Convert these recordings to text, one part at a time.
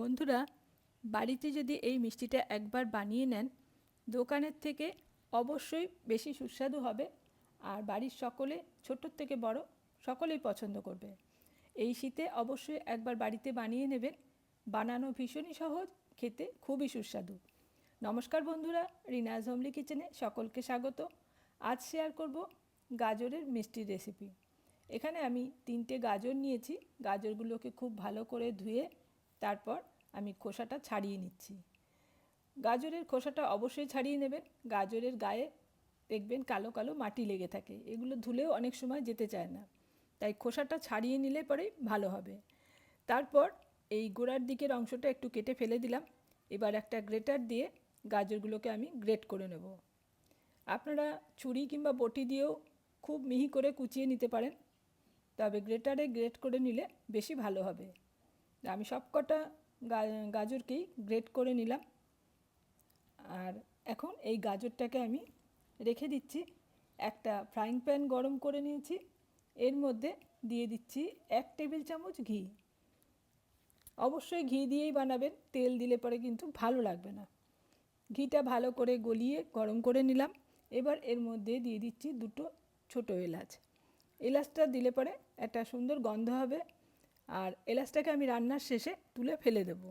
বন্ধুরা, বাড়িতে যদি এই মিষ্টিটা একবার বানিয়ে নেন, দোকানের থেকে অবশ্যই বেশি সুস্বাদু হবে আর বাড়ির সকলে ছোটোর থেকে বড়, সকলেই পছন্দ করবে। এই শীতে অবশ্যই একবার বাড়িতে বানিয়ে নেবেন। বানানো ভীষণই সহজ, খেতে খুবই সুস্বাদু। নমস্কার বন্ধুরা রিনাজ হোমলি কিচেনে সকলকে স্বাগত। আজ শেয়ার করব গাজরের মিষ্টির রেসিপি এখানে আমি তিনটে গাজর নিয়েছি। গাজরগুলোকে খুব ভালো করে ধুয়ে তারপর আমি খোসাটা ছাড়িয়ে নিচ্ছি। গাজরের খোসাটা অবশ্যই ছাড়িয়ে নেবেন। গাজরের গায়ে দেখবেন কালো কালো মাটি লেগে থাকে। এগুলো ধুলেও অনেক সময় যেতে চায় না। তাই খোসাটা ছাড়িয়ে নিলে পরেই ভালো হবে। তারপর এই গোড়ার দিকের অংশটা একটু কেটে ফেলে দিলাম। এবার একটা গ্রেটার দিয়ে গাজরগুলোকে আমি গ্রেট করে নেব। আপনারা ছুরি কিংবা বটি দিয়েও খুব মিহি করে কুচিয়ে নিতে পারেন। তবে গ্রেটারে গ্রেট করে নিলে বেশি ভালো হবে। আমি সবকটা গাজরকেই গ্রেট করে নিলাম। আর এখন এই গাজরটাকে আমি রেখে দিচ্ছি। একটা ফ্রাইং প্যান গরম করে নিয়েছি। এর মধ্যে দিয়ে দিচ্ছি এক টেবিল চামচ ঘি। অবশ্যই ঘি দিয়েই বানাবেন, তেল দিলে পরে কিন্তু ভালো লাগবে না। ঘিটা ভালো করে গলিয়ে গরম করে নিলাম। এবার এর মধ্যে দিয়ে দিচ্ছি দুটো ছোটো এলাচ। এলাচটা দিলে পরে একটা সুন্দর গন্ধ হবে। আর এলাচটাকে আমি রান্নার শেষে তুলে ফেলে দেব।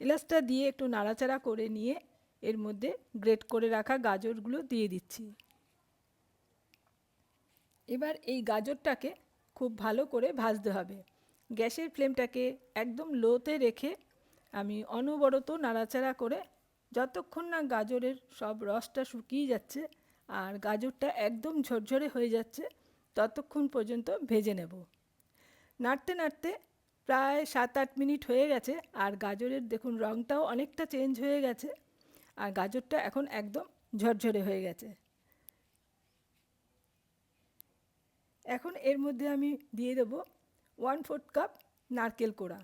এলাচটা দিয়ে একটু নাড়াচাড়া করে নিয়ে এর মধ্যে গ্রেট করে রাখা গাজরগুলো দিয়ে দিচ্ছি। এবার এই গাজরটাকে খুব ভালো করে ভাজতে হবে। গ্যাসের ফ্লেমটাকে একদম লোতে রেখে আমি অনবরত নাড়াচাড়া করে যতক্ষণ না গাজরের সব রসটা শুকিয়ে যাচ্ছে আর গাজরটা একদম ঝরঝরে হয়ে যাচ্ছে, ততক্ষণ পর্যন্ত ভেজে নেব। নাড়তে নাড়তে প্রায় সাত আট মিনিট হয়ে গেছে আর গাজরের দেখুন রঙটাও অনেকটা চেঞ্জ হয়ে গেছে আর গাজরটা এখন একদম ঝরঝরে হয়ে গেছে। এখন এর মধ্যে আমি দিয়ে দেবো ওয়ান ফোর্থ কাপ নারকেল কোড়া।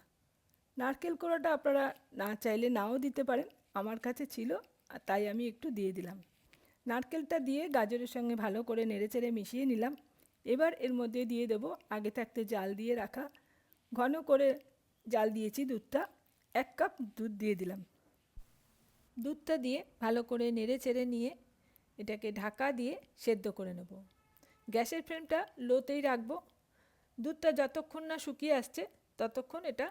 নারকেল কোড়াটা আপনারা না চাইলে নাও দিতে পারেন, আমার কাছে ছিল তাই আমি একটু দিয়ে দিলাম। নারকেলটা দিয়ে গাজরের সঙ্গে ভালো করে নেড়েচেড়ে মিশিয়ে নিলাম। এবার এর মধ্যে দিয়ে দেব আগে থাকতে জাল দিয়ে রাখা। ঘন করে জাল দিয়েছি দুধটা। এক কাপ দুধ দিয়ে দিলাম। দুধটা দিয়ে ভালো করে নেড়ে চেড়ে নিয়ে এটাকে ঢাকা দিয়ে সেদ্ধ করে নেব। গ্যাসের ফ্লেমটা লোতেই রাখব। দুধটা যতক্ষণ না শুকিয়ে আসছে ততক্ষণ এটা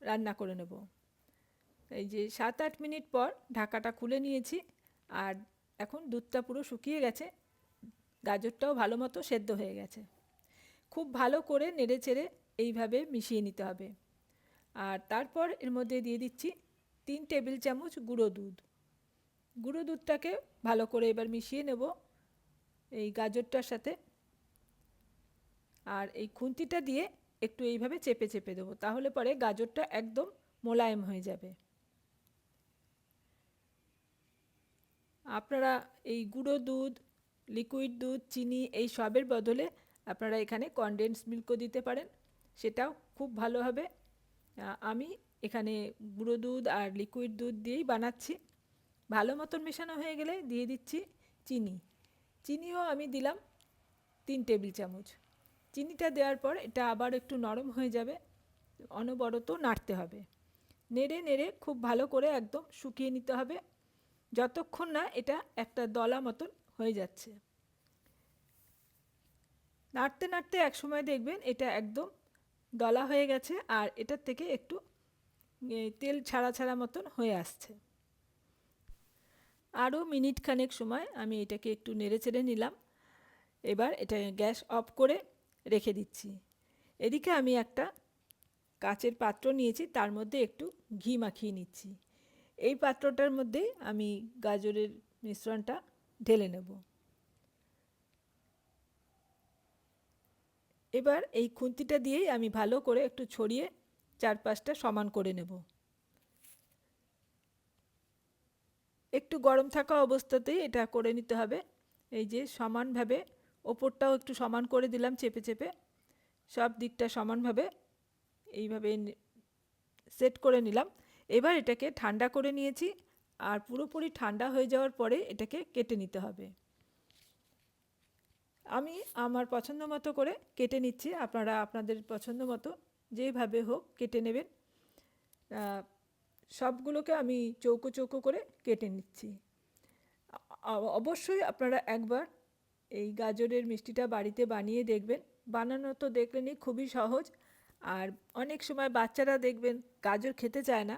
রান্না করে নেব। এই যে সাত আট মিনিট পর ঢাকাটা খুলে নিয়েছি। আর এখন দুধটা পুরো শুকিয়ে গেছে। গাজরটাও ভালো মতো সেদ্ধ হয়ে গেছে। খুব ভালো করে নেড়ে চেড়ে এইভাবে মিশিয়ে নিতে হবে। আর তারপর এর মধ্যে দিয়ে দিচ্ছি তিন টেবিল চামচ গুঁড়ো দুধ। গুঁড়ো দুধটাকে ভালো করে এবার মিশিয়ে নেব এই গাজরটার সাথে। আর এই খুন্তিটা দিয়ে একটু এইভাবে চেপে চেপে দেবো, তাহলে পরে গাজরটা একদম মোলায়েম হয়ে যাবে। আপনারা এই গুঁড়ো দুধ লিকুইড, দুধ, চিনি এই সবের বদলে আপনারা এখানে কনডেন্স মিল্কও দিতে পারেন। সেটাও খুব ভালো হবে। আমি এখানে গুঁড়ো দুধ আর লিকুইড দুধ দিয়েই বানাচ্ছি। ভালো মতন মেশানো হয়ে গেলে দিয়ে দিচ্ছি চিনি। চিনিও আমি দিলাম তিন টেবিল চামচ। চিনিটা দেওয়ার পর এটা আবার একটু নরম হয়ে যাবে, অনবরত নাড়তে হবে। নেড়ে নেড়ে খুব ভালো করে একদম শুকিয়ে নিতে হবে। যতক্ষণ না এটা একটা দলা মতন হয়ে যাচ্ছে। নাড়তে নাড়তে একসময় দেখবেন এটা একদম দলা হয়ে গেছে আর এটার থেকে একটু তেল ছাড়া ছাড়া মতন হয়ে আসছে। আরও মিনিট খানেক সময় আমি এটাকে একটু নেড়ে চেড়ে নিলাম। এবার এটা গ্যাস অফ করে রেখে দিচ্ছি। এদিকে আমি একটা কাচের পাত্র নিয়েছি, তার মধ্যে একটু ঘি মাখিয়ে নিচ্ছি। এই পাত্রটার মধ্যেই আমি গাজরের মিশ্রণটা ঢেলে নেব। এবার এই খুন্তিটা দিয়েই আমি ভালো করে একটু ছড়িয়ে চারপাশটা সমান করে নেব। একটু গরম থাকা অবস্থাতেই এটা করে নিতে হবে। এই যে সমানভাবে ওপরটাও একটু সমান করে দিলাম চেপে চেপে। সব দিকটা সমানভাবে এইভাবে সেট করে নিলাম। এবার এটাকে ঠান্ডা করে নিয়েছি। আর পুরোপুরি ঠান্ডা হয়ে যাওয়ার পরে এটাকে কেটে নিতে হবে। আমি আমার পছন্দ মতো করে কেটে নিচ্ছি। আপনারা আপনাদের পছন্দ মতো যেভাবে হোক কেটে নেবেন। সবগুলোকে আমি চৌকো চৌকো করে কেটে নিচ্ছি। অবশ্যই আপনারা একবার এই গাজরের মিষ্টিটা বাড়িতে বানিয়ে দেখবেন। বানানো তো দেখলেনই খুবই সহজ। আর অনেক সময় বাচ্চারা দেখবেন গাজর খেতে চায় না।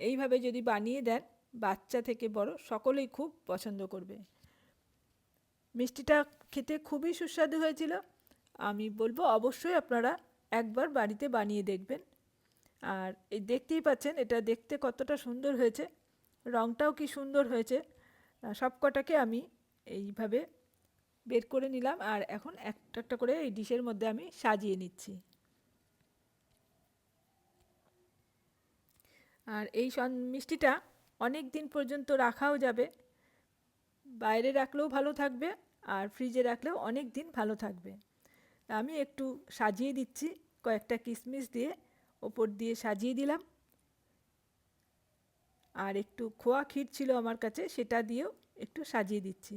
এইভাবে যদি বানিয়ে দেন বাচ্চা থেকে বড়, সকলেই খুব পছন্দ করবে। মিষ্টিটা খেতে খুবই সুস্বাদু হয়েছিল। আমি বলব অবশ্যই আপনারা একবার বাড়িতে বানিয়ে দেখবেন। আর এই দেখতেই পাচ্ছেন, এটা দেখতে কতটা সুন্দর হয়েছে। রঙটাও কি সুন্দর হয়েছে। সব কটাকে আমি এইভাবে বের করে নিলাম। আর এখন একটা একটা করে এই ডিশের মধ্যে আমি সাজিয়ে নিচ্ছি। আর এই মিষ্টিটা অনেক দিন পর্যন্ত রাখাও যাবে। বাইরে রাখলেও ভালো থাকবে আর ফ্রিজে রাখলেও অনেক দিন ভালো থাকবে। আমি একটু সাজিয়ে দিচ্ছি, কয়েকটা কিশমিশ দিয়ে ওপর দিয়ে সাজিয়ে দিলাম। আর একটু খোয়া ক্ষীর ছিল আমার কাছে, সেটা দিয়েও একটু সাজিয়ে দিচ্ছি।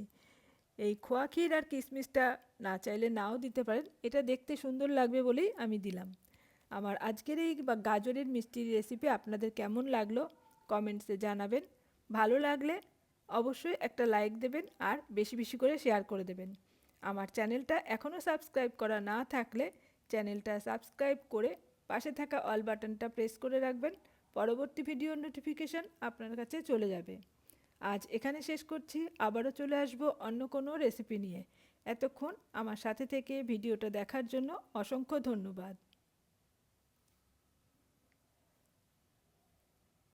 এই খোয়া ক্ষীর আর কিশমিশটা না চাইলে নাও দিতে পারেন। এটা দেখতে সুন্দর লাগবে বলেই আমি দিলাম। আমার আজকের এই গাজরের মিষ্টির রেসিপি আপনাদের কেমন লাগল? কমেন্টসে জানাবেন। ভালো লাগলে অবশ্যই একটা লাইক দেবেন আর বেশি বেশি করে শেয়ার করে দেবেন। আমার চ্যানেলটা এখনও সাবস্ক্রাইব করা না থাকলে চ্যানেলটা সাবস্ক্রাইব করে পাশে থাকা অল বাটনটা প্রেস করে রাখবেন। পরবর্তী ভিডিওর নোটিফিকেশান আপনার কাছে চলে যাবে। আজ এখানে শেষ করছি। আবারও চলে আসব অন্য কোনো রেসিপি নিয়ে। এতক্ষণ আমার সাথে থেকে ভিডিওটা দেখার জন্য অসংখ্য ধন্যবাদ।